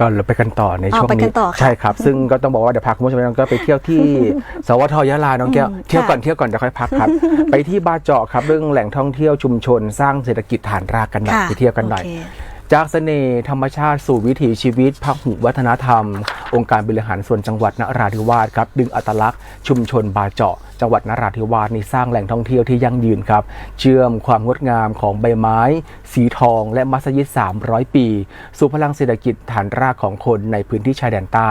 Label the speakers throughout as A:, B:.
A: ก็เราไปกันต่อใน
B: อ๋อ
A: ช่วง
B: ไปกั
A: นี้
B: นต่อค่ะ
A: ใช่ครับ ซึ่งก็ต้องบอกว่าเดี๋ยวพาคุณผู้ชมน้องก็ไปเที่ยวที่ สวทยะลาน้องแก้ว
B: อืม
A: เที่ยวก่อน
B: ค่ะ
A: เที่ยวก่อนเดี๋ยวค่อยพักครับ ไปที่บาเจาะครับเรื่องแหล่งท่องเที่ยวชุมชนสร้างเศรษฐกิจฐานรากกันหน่อย
B: ค่ะ
A: ไปเที่ยวกันหน่อย
B: โเค
A: จากเสน่ห์ธรรมชาติสู่วิถีชีวิตพักหุวัฒนธรรม องค์การบริหารส่วนจังหวัดนราธิวาสครับดึงอัตลักษณ์ชุมชนบาเจาะ จังหวัดนราธิวาสนี่สร้างแหล่งท่องเที่ยวที่ยั่งยืนครับ เชื่อมความงดงามของใบไม้ สีทอง และมัสยิด 300 ปี สู่พลังเศรษฐกิจฐานรากของคนในพื้นที่ชายแดนใต้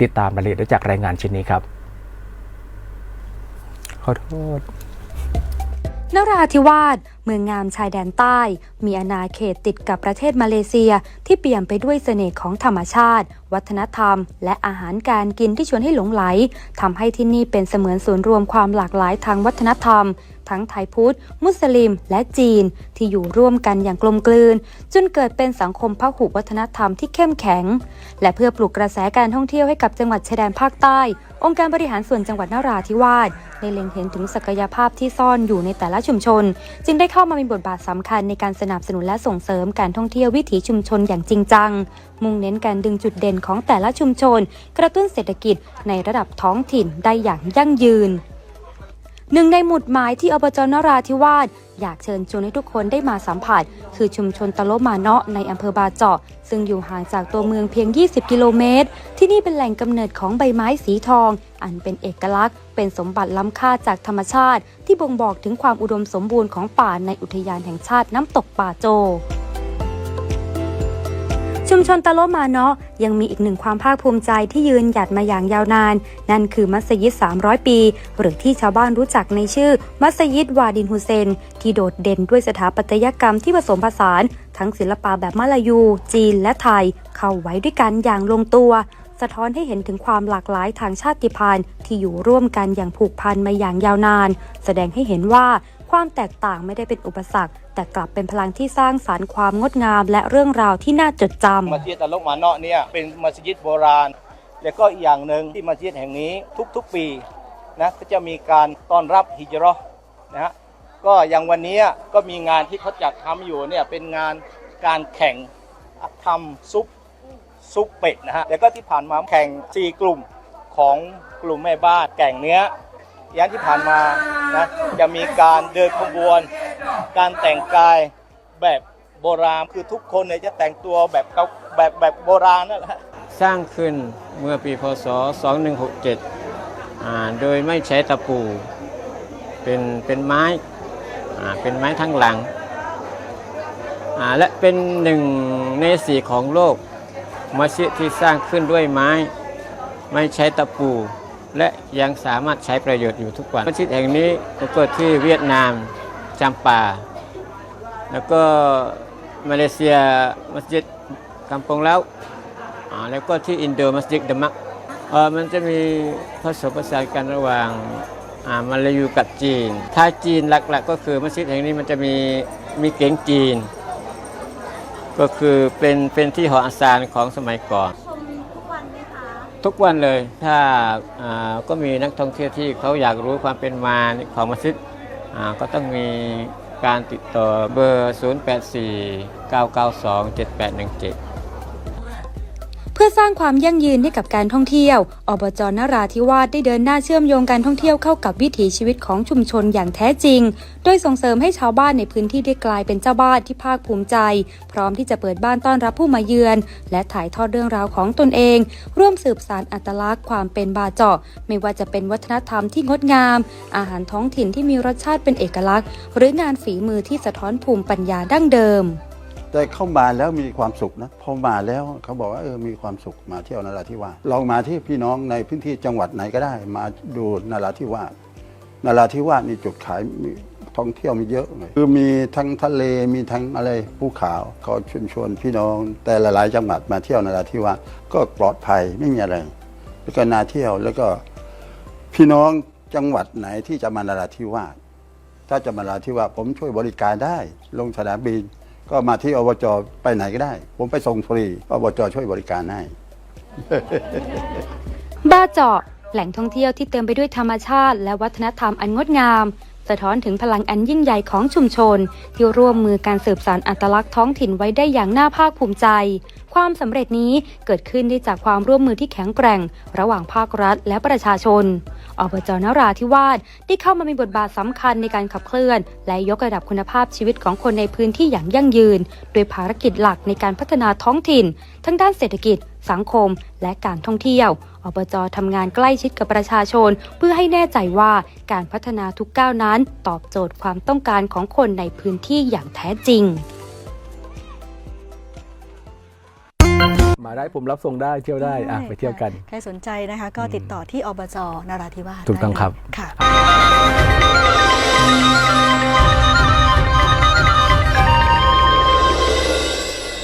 A: ติดตามรายละเอียดได้จากรายงานชิ้นนี้ครับ ขอโทษ
C: นราธิวาสเมืองงามชายแดนใต้ มีอาณาเขตติดกับประเทศมาเลเซีย ที่เปี่ยมไปด้วยเสน่ห์ของธรรมชาติ วัฒนธรรม และอาหารการกินที่ชวนให้หลงไหลทำให้ที่นี่เป็นเสมือนศูนย์รวมความหลากหลายทางวัฒนธรรม ทั้งไทยพุทธ มุสลิม และจีน ที่อยู่ร่วมกันอย่างกลมกลืน จนเกิดเป็นสังคมพหุวัฒนธรรมที่เข้มแข็ง และเพื่อปลุกกระแสการท่องเที่ยวให้กับจังหวัดชายแดนภาคใต้ องค์การบริหารส่วนจังหวัดนราธิวาสได้เล็งเห็นถึงศักยภาพที่ซ่อนอยู่ในแต่ละชุมชน จึงได้เข้ามามีบทบาทสำคัญในการสนับสนุนและส่งเสริมการท่องเที่ยววิถีชุมชนอย่างจริงจัง มุ่งเน้นการดึงจุดเด่นของแต่ละชุมชน กระตุ้นเศรษฐกิจในระดับท้องถิ่นได้อย่างยั่งยืนหนึ่งในหมุดหมายที่อบจนราธิวาสอยากเชิญชวนให้ทุกคนได้มาสัมผัส คือชุมชนตะโลมาเนาะในอำเภอบาเจาะ ซึ่งอยู่ห่างจากตัวเมืองเพียง 20 กิโลเมตร ที่นี่เป็นแหล่งกำเนิดของใบไม้สีทอง อันเป็นเอกลักษณ์ เป็นสมบัติล้ำค่าจากธรรมชาติ ที่บ่งบอกถึงความอุดมสมบูรณ์ของป่าในอุทยานแห่งชาติน้ำตกป่าโจชุมชนตะโลมาเนาะยังมีอีกหนึ่งความภาคภูมิใจที่ยืนหยัดมาอย่างยาวนาน นั่นคือมัสยิด 300 ปี หรือที่ชาวบ้านรู้จักในชื่อ มัสยิดวาดินฮุเซน ที่โดดเด่นด้วยสถาปัตยกรรมที่ผสมผสาน ทั้งศิลปะแบบมลายู จีนและไทย เข้าไว้ด้วยกันอย่างลงตัว สะท้อนให้เห็นถึงความหลากหลายทางชาติพันธุ์ที่อยู่ร่วมกันอย่างผูกพันมาอย่างยาวนาน แสดงให้เห็นว่าความแตกต่างไม่ได้เป็นอุปสรรค แต่กลับเป็นพลังที่สร้างสารรค์ความงดงาม และเรื่องราวที่น่าจดจำ
D: มัสยิดอัลลกมาเนาะเนี่ยเป็นมัสยิดโบราณ และก็อีกอย่างหนึ่งที่มัสยิดแห่งนี้ทุกๆปีนะก็จะมีการต้อนรับฮิจราะห์นะฮะก็อย่างวันนี้ก็มีงานที่เขาจัดทำอยู่เนี่ยเป็นงานการแข่งทำซุป ซุปเป็ดนะฮะแล้วก็ที่ผ่านมาแข่ง 4 กลุ่มของกลุ่มแม่บ้านแก่งเนื้อย่างที่ผ่านมานะจะมีการเดินขบวน การแต่งกายแบบโบราณคือทุกคนเนี่ยจะแต่งตัวแบบเก่าแบบแบบโบราณนั่นแหละ
E: สร้างขึ้นเมื่อปีพศ 2167อ่าโดยไม่ใช้ตะปูเป็นเป็นไม้อ่าเป็นไม้ทั้งหลังอ่าและเป็นหนึ่งในสี่ของโลก มัสยิดที่สร้างขึ้นด้วยไม้ ไม่ใช้ตะปู และยังสามารถใช้ประโยชน์อยู่ทุกวันมัสยิดแห่งนี้ก็เกิดที่เวียดนามจำปา แล้วก็มาเลเซียมัสยิดกำปงแล้วแล้วก็ที่อินโดมัสยิดดมักเออมันจะมีผสมผสานกันระหว่างอ่ามาลายูกับจีน ถ้าจีนหลักๆ ก็คือมัสยิดแห่งนี้มันจะมีมีเก๋งจีน ก็คือเป็นเป็นที่หออาสานของสมัยก่อนทุกวันเลย ถ้าอ่าก็มีนักท่องเที่ยวที่เขาอยากรู้ความเป็นมาของมัสยิดอ่าก็ต้องมีการติดต่อเบอร์ 084
C: อสร้างความยั่งยืนให้กับการท่องเที่ยว อบจนราธิวาสได้เดินหน้าเชื่อมโยงการท่องเที่ยวเข้ากับวิถีชีวิตของชุมชนอย่างแท้จริง โดยส่งเสริมให้ชาวบ้านในพื้นที่ได้กลายเป็นเจ้าบ้านที่ภาคภูมิใจ พร้อมที่จะเปิดบ้านต้อนรับผู้มาเยือน และถ่ายทอดเรื่องราวของตนเอง ร่วมสืบสานอัตลักษณ์ความเป็นบาเจาะ ไม่ว่าจะเป็นวัฒนธรรมที่งดงาม อาหารท้องถิ่นที่มีรสชาติเป็นเอกลักษณ์ หรืองานฝีมือที่สะท้อนภูมิปัญญาดั้งเดิม
F: แต่เข้ามาแล้วมีความสุขนะพอมาแล้วเขาบอกว่าเออมีความสุขมาเที่ยวนราธิวาสลองมาที่พี่น้องในพื้นที่จังหวัดไหนก็ได้ มาดูนราธิวาสนราธิวาสนี่จุดขายท่องเที่ยวมีเยอะเลยคือมีทั้งทะเลมีทั้งอะไรภูเขาเขาชวนชวนพี่น้อง แต่หลายๆจังหวัดมาเที่ยวนราธิวาสก็ปลอดภัยไม่มีอะไรแล้วก็นาเที่ยวแล้วก็พี่น้องจังหวัดไหนที่จะมานราธิวาสถ้าจะมาลาที่ว่าผมช่วยบริการได้ ลงสนามบิน ก็มาที่อบจไปไหนก็ได้ ผมไปส่งฟรีอบจช่วยบริการให้
C: บ้าเจาะแหล่งท่องเที่ยวที่เต็มไปด้วยธรรมชาติ และวัฒนธรรมอันงดงาม สะท้อนถึงพลังอันยิ่งใหญ่ของชุมชน ที่ร่วมมือการสืบสานอัตลักษณ์ท้องถิ่นไว้ได้อย่างน่าภาคภูมิใจ ความสำเร็จนี้เกิดขึ้นได้จากความร่วมมือที่แข็งแกร่ง ระหว่างภาครัฐและประชาชน อบจนราธิวาสได้เข้ามามีบทบาทสำคัญในการขับเคลื่อน และยกระดับคุณภาพชีวิตของคนในพื้นที่อย่างยั่งยืน โดยภารกิจหลักในการพัฒนาท้องถิ่น ทั้งด้านเศรษฐกิจ สังคม และการท่องเที่ยวอบจทำงานใกล้ชิดกับประชาชน เพื่อให้แน่ใจว่าการพัฒนาทุกก้าวนั้น ตอบโจทย์ความต้องการของคนในพื้นที่อย่างแท้จริง
A: มาได้ผมรับส่งได้เที่ยวได้อะไปเที่ยวกัน
B: ใครสนใจนะคะ ก็ติดต่อที่อบจนราธิวาส
A: ถูกต้อง
B: ได้เลย
A: ครับ
B: ค่ะ